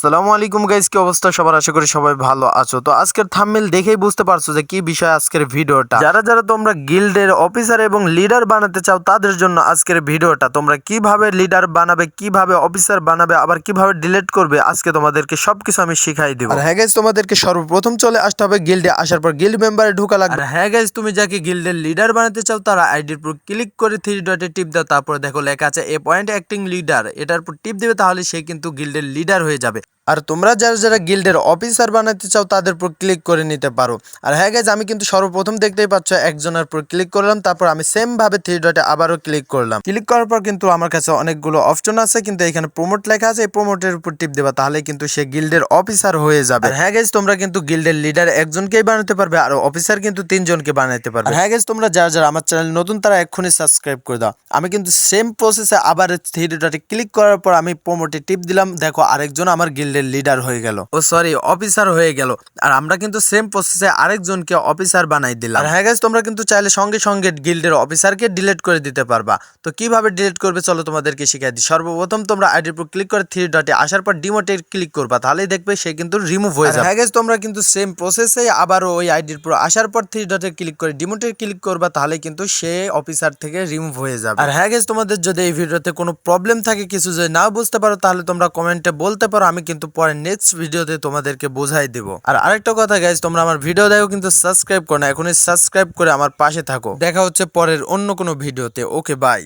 আসসালামু আলাইকুম গাইজ কি অবস্থা? সবার আশা করি সবাই ভালো আছো। তো আজকের থাম্বনেল দেখেই বুঝতে পারছ যে কি বিষয় আজকের ভিডিওটা। যারা যারা তোমরা গিল্ডের অফিসার এবং লিডার বানাতে চাও তাদের জন্য আজকের ভিডিওটা। তোমরা কীভাবে লিডার বানাবে কীভাবে অফিসার বানাবে আবার কীভাবে ডিলিট করবে আজকে তোমাদেরকে সবকিছু আমি শিখাই দিব। আর হ্যাঁ গাইস তোমাদেরকে সর্বপ্রথম চলে আসতে হবে গিল্ডে আসার পর। গিল্ড মেম্বারে ঢোকা লাগবে। আর হ্যাঁ গাইজ তুমি যাকে গিল্ডের লিডার বানাতে চাও তারা আইডির উপর ক্লিক করে থ্রি ডটে টিপ দাও। তারপর দেখো লেখা আছে এ পয়েন্ট অ্যাক্টিং লিডার এটার উপর টিপ দিবে তাহলে সে কিন্তু গিল্ডের লিডার হয়ে যাবে। আর তোমরা যারা যারা গিল্ডের অফিসার বানাতে চাও, তাদের উপর ক্লিক করে নিতে পারো। আর হ্যাঁ গাইজ আমি কিন্তু সর্বপ্রথম দেখতেই পাচ্ছ, একজনের উপর ক্লিক করলাম, তারপর আমি সেম ভাবে থ্রি ডটে আবারও ক্লিক করলাম। ক্লিক করার পর কিন্তু আমার কাছে অনেকগুলো অপশন আছে, কিন্তু এখানে প্রমোট লেখা আছে, এই প্রমোটের উপর টিপ দেবা, তাহলে কিন্তু সে গিল্ডের অফিসার হয়ে যাবে। আর হ্যাঁ গাইজ তোমরা কিন্তু গিল্ডের লিডার একজনকেই বানাতে পারবে, আর অফিসার কিন্তু তিনজনকে বানাতে পারবে। হ্যাঁ গাইজ তোমরা যারা যারা আমার চ্যানেল নতুন, তারা এক্ষুনি সাবস্ক্রাইব করে দাও। আমি কিন্তু সেম প্রসেসে আবার থ্রি ডটে ক্লিক করার পর আমি প্রমোটে টিপ দিলাম। দেখো, আরেকজন আমার গিল্ডের লিডার হয়ে গেল। ও সরি অফিসার হয়ে গেল। আর আমরা কিন্তু সেম প্রসেসে আরেকজনকে অফিসার বানাই দিলাম। আর হ্যাঁ তোমরা কিন্তু চাইলে সঙ্গে সঙ্গে গিল্ডের অফিসারকে ডিলিট করে দিতে পারবা। তো কীভাবে ডিলিট করবে চলো তোমাদেরকে শিখাই দিই। সর্বপ্রথম তোমরা আইডির উপর ক্লিক করে থ্রি ডটে আসার পর ডিমোটে ক্লিক করবা। তাহলেই দেখবে সে কিন্তু রিমুভ হয়ে যাবে। হ্যাঁ তোমরা কিন্তু সেম প্রসেসে আবার ওই আইডির উপর আসার পর থ্রি ডটে ক্লিক করে ডিমোটে ক্লিক করবা তাহলে কিন্তু সে অফিসার থেকে রিমুভ হয়ে যাবে। আর হ্যাঁ তোমাদের যদি এই ভিডিওতে কোনো প্রবলেম থাকে কিছু যদি না বুঝতে পারো তাহলে তোমরা কমেন্টে বলতে পারো আমি কিন্তু পরে নেক্সট ভিডিওতে তোমাদেরকে বোঝাই দেব। আর আরেকটা কথা গাইজ তোমরা আমার ভিডিও দেখো কিন্তু সাবস্ক্রাইব করো না, এখনই সাবস্ক্রাইব করে আমার পাশে থাকো। দেখা হচ্ছে পরের অন্য কোনো ভিডিওতে ওকে বাই